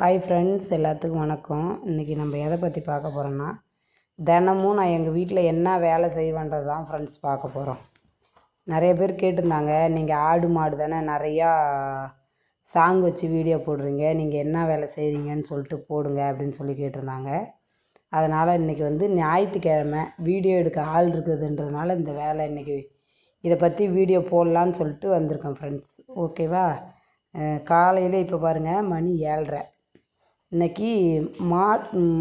Hi friends எல்லாத்துக்கும் வணக்கம். இன்றைக்கி நம்ம எதை பற்றி பார்க்க போகிறோன்னா தினமும் நான் எங்கள் வீட்டில் என்ன வேலை செய்வேன்றது தான் ஃப்ரெண்ட்ஸ் பார்க்க போகிறோம் நிறைய பேர் கேட்டிருந்தாங்க நீங்கள் ஆடு மாடு தானே நிறையா சாங் வச்சு வீடியோ போடுறீங்க நீங்கள் என்ன வேலை செய்கிறீங்கன்னு சொல்லிட்டு போடுங்க அப்படின்னு சொல்லி கேட்டிருந்தாங்க. அதனால் இன்றைக்கி வந்து ஞாயிற்றுக்கிழமை வீடியோ எடுக்க ஆள் இருக்குதுன்றதுனால இந்த வேலை இன்றைக்கி இதை பற்றி வீடியோ போடலான்னு சொல்லிட்டு வந்திருக்கேன் ஃப்ரெண்ட்ஸ் ஓகேவா காலையில் இப்போ பாருங்கள் மணி ஏழ்ரை. இன்னைக்கு மா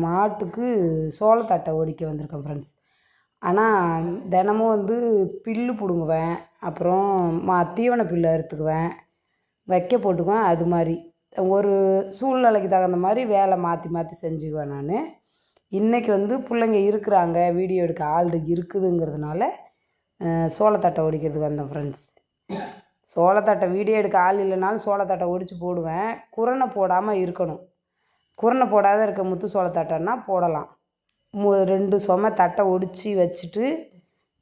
மாட்டுக்கு சோளத்தட்டை ஒடிக்க வந்திருக்கேன் ஃப்ரெண்ட்ஸ் ஆனால் தினமும் வந்து புல்லு பிடுங்குவேன். அப்புறம் மா தீவன புல்லு அறுத்துக்குவேன். வைக்க போட்டுக்குவேன். அது மாதிரி. ஒரு சூழ்நிலைக்கு தகுந்த மாதிரி வேலை மாற்றி மாற்றி செஞ்சுக்குவேன் நான். இன்றைக்கி வந்து பிள்ளைங்க இருக்கிறாங்க. வீடியோ எடுக்க ஆள் இருக்குதுங்கிறதுனால சோளத்தட்டை ஒடிக்கிறதுக்கு வந்தேன் ஃப்ரெண்ட்ஸ் சோளத்தட்டை வீடியோ எடுக்க ஆள் இல்லைனாலும் சோளத்தட்டை ஒடிச்சு போடுவேன். குரணை போடாமல் இருக்கணும். குரணை போடாத இருக்க முத்து சோள தட்டைன்னா போடலாம். ரெண்டு சொம தட்டை ஒடிச்சு வச்சுட்டு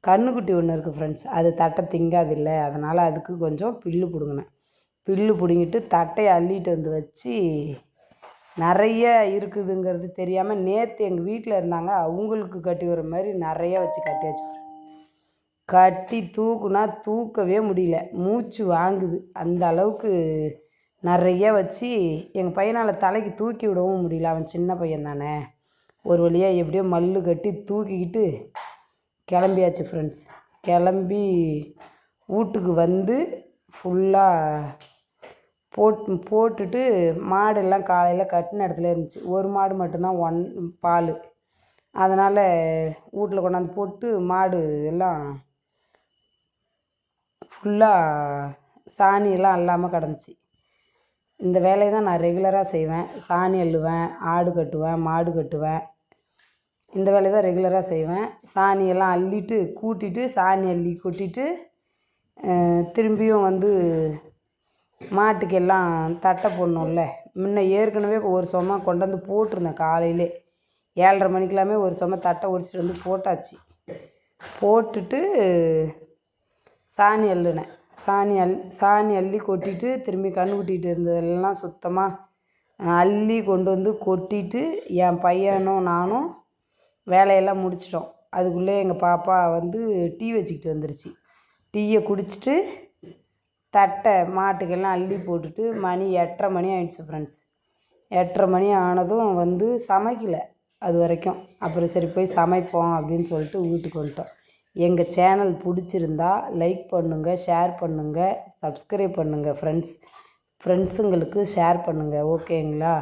கண்ணுக்குட்டி ஒன்று இருக்குது ஃப்ரெண்ட்ஸ் அது தட்டை திங்காதில்ல. அதனால் அதுக்கு கொஞ்சம் பில்லு பிடுங்கினேன். பில்லு பிடுங்கிட்டு தட்டையை அள்ளிட்டு வந்து வச்சு நிறைய இருக்குதுங்கிறது தெரியாமல் நேற்று எங்கள் வீட்டில் இருந்தாங்க. அவங்களுக்கு கட்டி வர மாதிரி நிறைய வச்சு கட்டியாச்சு கட்டி தூக்குனா தூக்கவே முடியல. மூச்சு வாங்குது. அந்த அளவுக்கு நிறைய வச்சு எங்கள் பையனால் தலைக்கு தூக்கி விடவும் முடியல. அவன் சின்ன பையன் தானே. ஒரு வழியாக எப்படியோ மல்லு கட்டி தூக்கிக்கிட்டு கிளம்பியாச்சு ஃப்ரெண்ட்ஸ் கிளம்பி வீட்டுக்கு வந்து ஃபுல்லாக போட் போட்டுட்டு மாடெல்லாம் காலையில் கட்டின இடத்துல இருந்துச்சு. ஒரு மாடு மட்டும்தான் ஒன் பால். அதனால் வீட்டில் கொண்டாந்து போட்டு மாடு எல்லாம் ஃபுல்லாக சாணியெல்லாம் அல்லாமல் கிடந்துச்சு. இந்த வேலையை தான் நான் ரெகுலராக செய்வேன். சாணி அள்ளுவேன் ஆடு கட்டுவேன் மாடு கட்டுவேன். இந்த வேலையை தான் ரெகுலராக செய்வேன். சாணியெல்லாம் அள்ளிட்டு கூட்டிட்டு சாணி அள்ளி கொட்டிட்டு திரும்பியும் வந்து மாட்டுக்கு எல்லாம் தட்டை போடணும்ல. முன்ன ஏற்கனவே ஒரு சும கொண்டு வந்து போட்டிருந்தேன் காலையிலே. ஏழரை மணிக்கெல்லாமே ஒரு சும தட்டை ஒடிச்சிட்டு வந்து போட்டாச்சு. போட்டுட்டு சாணி அள்ளுனேன். சாணி அல் சாணி அள்ளி கொட்டிட்டு திரும்பி கண்ணு குட்டிகிட்டு இருந்ததெல்லாம் சுத்தமாக அள்ளி கொண்டு வந்து கொட்டிட்டு என் பையனும் நானும் வேலையெல்லாம் முடிச்சிட்டோம். அதுக்குள்ளே எங்கள் பாப்பா வந்து டீ வச்சுக்கிட்டு வந்துருச்சு. டீயை குடிச்சிட்டு தட்டை மாட்டுக்கெல்லாம் அள்ளி போட்டுட்டு மணி எட்டரை மணி ஆயிடுச்சு ஃப்ரெண்ட்ஸ் எட்டரை மணி ஆனதும் வந்து சமைக்கலை அது வரைக்கும். அப்புறம் சரி போய் சமைப்போம் அப்படின்னு சொல்லிட்டு வீட்டுக்கு வந்துட்டோம். எங்கள் சேனல் பிடிச்சிருந்தா லைக் பண்ணுங்கள் ஷேர் பண்ணுங்கள் சப்ஸ்கிரைப் பண்ணுங்கள் ஃப்ரெண்ட்ஸ் ஃப்ரெண்ட்ஸுங்களுக்கு ஷேர் பண்ணுங்கள் ஓகேங்களா?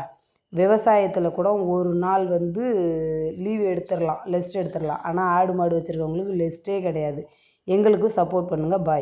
விவசாயத்தில் கூட ஒரு நாள் வந்து லீவ் எடுத்துடலாம் லெஸ்ட் எடுத்துடலாம் ஆனால் ஆடு மாடு வச்சுருக்கவங்களுக்கு லெஸ்ட்டே கிடையாது. எங்களுக்கும் சப்போர்ட் பண்ணுங்கள் பாய்